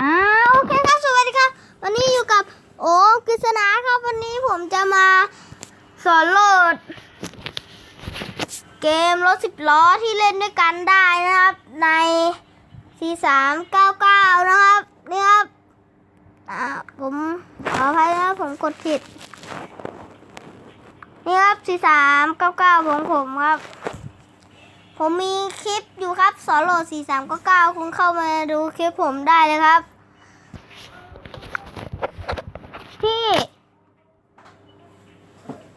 อ่าโอเคครับสวัสดีครับ วันนี้อยู่กับโอ้กฤษณาครับ วันนี้ผมจะมาสอนโหลด เกมรถสิบล้อที่เล่นด้วยกันได้นะครับ ใน 4399 นะครับนี่ครับอ่าผมขออภัยนะครับผมกดผิด นี่ครับ 4399ของผมครับ ผมมีคลิปอยู่ครับสอนโหลด4399คุณเข้ามาดูคลิปผมได้เลยครับ ที่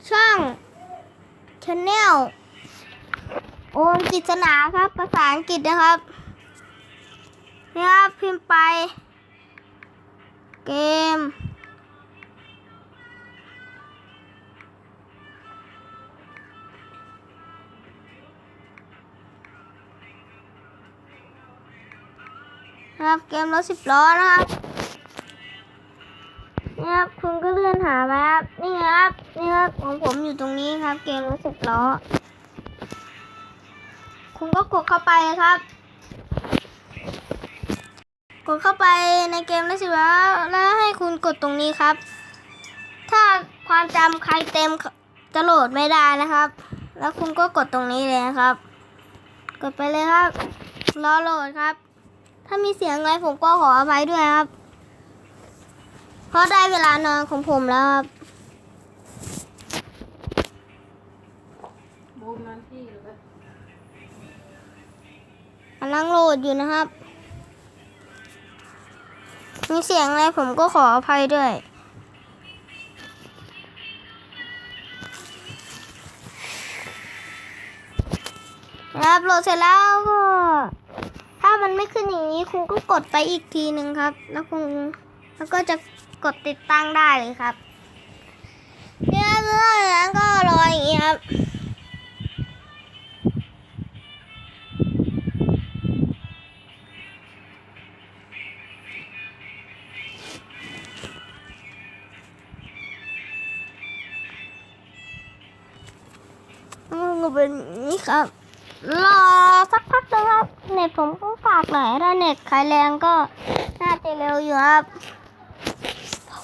ช่องชแนลโอมกิจนาครับภาษาอังกฤษนะครับนี่ครับพิมพ์ไป เกม นะครับเกมรถสิบล้อนะครับนี่ครับคุณก็เลื่อนหาไปครับนี่ครับนี่ครับของผมอยู่ตรงนี้ครับ เกมรถสิบล้อ คุณก็กดเข้าไปครับ กดเข้าไปในเกมรถสิบล้อแล้วให้คุณกดตรงนี้ครับ ถ้าความจำใครเต็มจะโหลดไม่ได้นะครับ แล้วคุณก็กดตรงนี้เลยนะครับ กดไปเลยครับ รอโหลดครับ ถ้ามีเสียงอะไรผมก็ขออภัยด้วยครับ เพราะได้เวลานอนของผมแล้วครับบูมนั้นที่หรือว่ากำลังโหลดอยู่นะครับ มีเสียงอะไรผมก็ขออภัยด้วยนะครับโหลดเสร็จแล้วก็ ถ้ามันไม่ขึ้นอย่างนี้คุณก็กดไปอีกทีหนึ่งครับ แล้วคุณแล้วก็จะกดติดตั้งได้เลยครับเนี่ยเมื่อนั้นก็รออย่างนี้ครับมันก็เป็นนี้ครับ รอสักพักนึงครับ เน็ตผมก็ฝากหน่อยถ้าเน็ตใครแรงก็น่าจะเร็วอยู่ครับ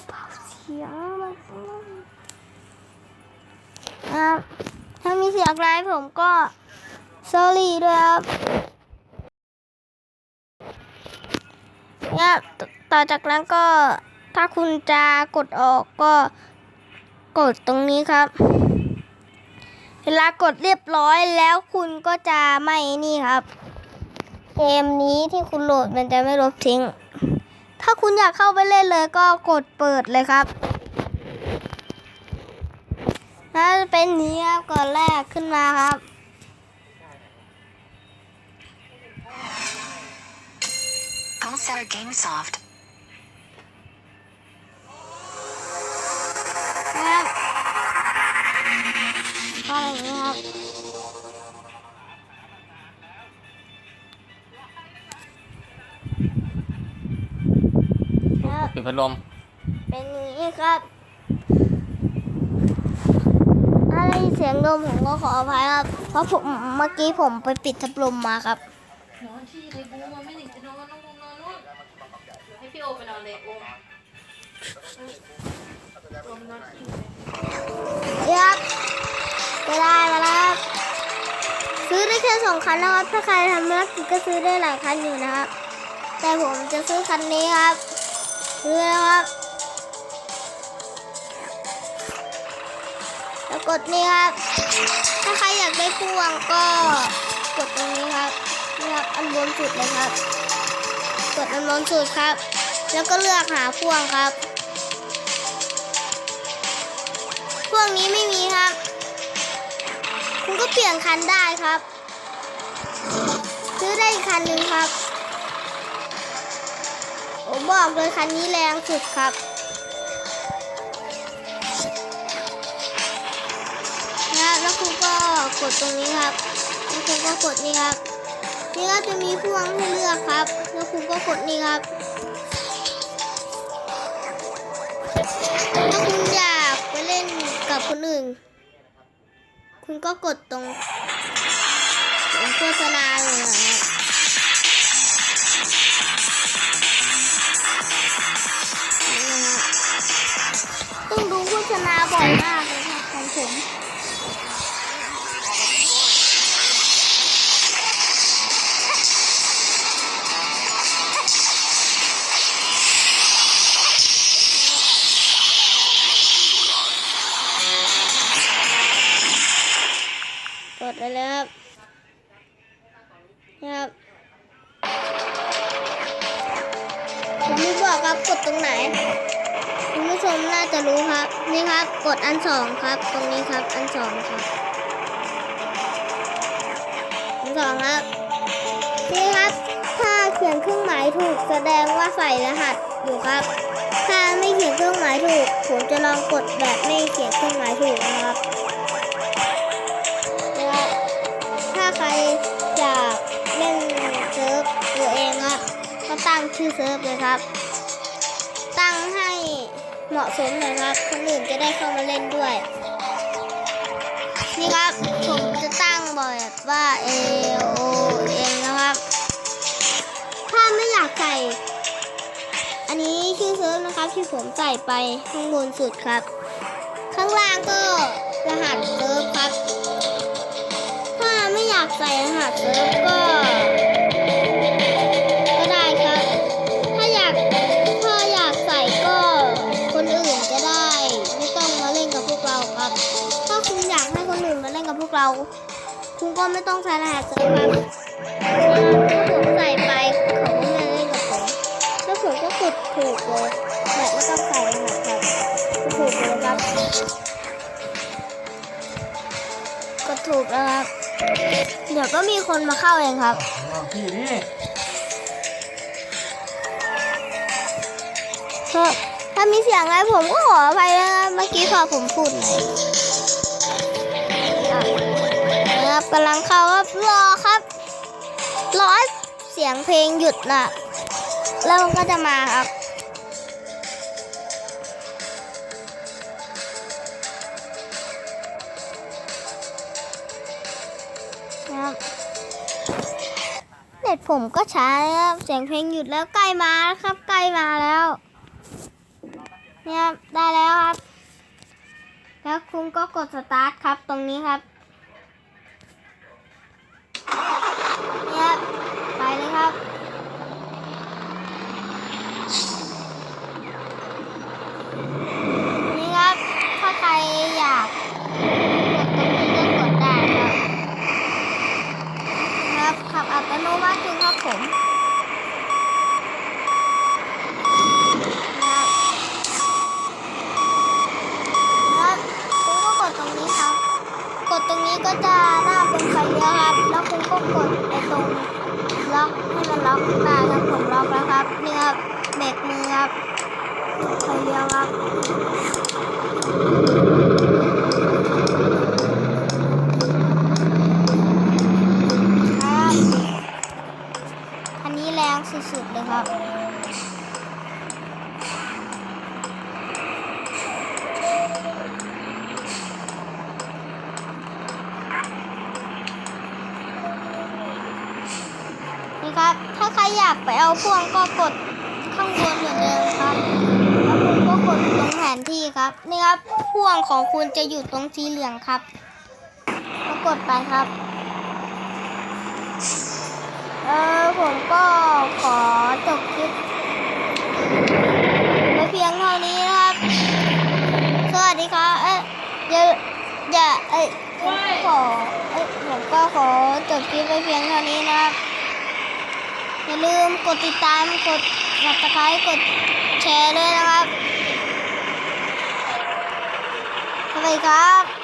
เบาๆเสียงมันครับถ้ามีเสียงไรผมก็ sorry ด้วยครับเนี่ยต่อจากนั้นก็ถ้าคุณจะกดออกก็กดตรงนี้ครับ เวลากดเรียบร้อยแล้วคุณก็จะไม่นี่ครับ เกมนี้ที่คุณโหลดมันจะไม่ลบทิ้ง ถ้าคุณอยากเข้าไปเล่นเลยก็กดเปิดเลยครับถ้าเป็นนี้ครับก่อนแรกขึ้นมาครับ Pulsar Gamesoft. พัดลม เป็นอย่างนี้ครับถ้าได้ยินเสียงลมผมก็ขออภัยครับ เพราะผมเมื่อกี้ผมไปปิดทับลมมาครับนอนที่เลยบูมมันไม่หนีจะนอนน้องบูมนอนนู่นเดี๋ยวให้พี่โอไปนอนเลยโอมโอมนอนที่เลยเดี๋ยวครับจะได้มาแล้วครับซื้อได้แค่สองคันนะครับ ถ้าใครทำธุรกิจก็ซื้อได้หลายคันอยู่นะครับ แต่ผมจะซื้อคันนี้ครับ ซื้อแล้วครับ แล้วกดนี่ครับ ถ้าใครอยากได้พ่วงก็กดตรงนี้ครับ นี่ครับอันบนสุดเลยครับ กดอันบนสุดครับ แล้วก็เลือกหาพ่วงครับ พวกนี้ไม่มีครับ คุณก็เปลี่ยนคันได้ครับ ซื้อได้อีกคันหนึ่งครับ ผมบอกเลยคันนี้แรงสุดครับ นะแล้วคุณก็กดตรงนี้ครับ แล้วคุณก็กดนี่ครับ นี่ก็จะมีพวงให้เลือกครับ แล้วคุณก็กดนี่ครับ ถ้าคุณอยากไปเล่นกับคนอื่น คุณก็กดตรงตรงโฆษณาเลย มน่าจะรู้ครับ นี่ครับ กดอันสองครับ ตรงนี้ครับ อันสองครับ อันสองครับ นี่ครับ ถ้าเขียนเครื่องหมายถูกแสดงว่าใส่รหัสอยู่ครับ ถ้าไม่เขียนเครื่องหมายถูก ผมจะลองกดแบบไม่เขียนเครื่องหมายถูกนะครับนะครับถ้าใครอยากเล่นเซิร์ฟตัวเองครับก็ตั้งชื่อเซิร์ฟเลยครับ เหมาะสมหน่อยครับคนอื่นจะได้เข้ามาเล่นด้วย นี่ครับผมจะตั้งแบบว่า A O N นะครับ ถ้าไม่อยากใส่อันนี้ชื่อเซิร์ฟนะครับที่ผมใส่ไปข้างบนสุดครับ ข้างล่างก็รหัสเซิร์ฟครับ ถ้าไม่อยากใส่รหัสเซิร์ฟก็ ไม่ต้องใช้รหัสเซิร์ฟครับถ้าผมใส่ไปเขาก็ไม่เล่นกับผมแล้วผมก็กดถูกเลยแบบไม่ต้องใส่รหัสครับกดถูกเลยครับกดถูกแล้วครับเดี๋ยวก็มีคนมาเข้าเองครับอ้าวพี่นี่ถ้ามีเสียงอะไรผมก็ขออภัยนะเมื่อกี้พอผมพูดหน่อยอะนะ ครับกำลังเข้าครับรอครับรอเสียงเพลงหยุดนะแล้วก็จะมาครับเน็ตผมก็ช้าครับเสียงเพลงหยุดแล้วใกล้มาแล้วครับ ใกล้มาแล้วเนี่ยได้แล้วครับ แล้วคุณก็กดสตาร์ทครับตรงนี้ครับ เลยครับ นี่ครับ ถ้าใครอยากกดตรงนี้ก็กดได้ครับ ครับขับอัตโนมัติครับผมนะครับครับคุณก็กดตรงนี้ครับ กดตรงนี้ก็จะหน้าเป็นไฟเลี้ยวครับ แล้วคุณก็กดไอ้ตรงล็อกให้มันล็อกได้ครับผมล็อกแล้ว ครับนี่ครับเบรกมือครับไฟเลี้ยวครับครับอันนี้แรงสุดๆเลยครับาอยากไปเอาพ่วงก็กดข้างบนเหมือนเดิมครับ แล้วคุณก็กดตรงแผนที่ครับ นี่ครับพ่วงของคุณจะอยู่ตรงสีเหลืองครับ ก็กดไปครับ เออผมก็ขอจบคลิปไว้เพียงเท่านี้นะครับ สวัสดีครับ เอ้ยอย่าอย่าเอ้ยผมขอเอ้ยผมก็ขอจบคลิปไว้เพียงเท่านี้นะครับ อย่าลืมกดติดตาม กดกดตะไคร้กดแชร์ด้วยนะครับสวัสดีครับ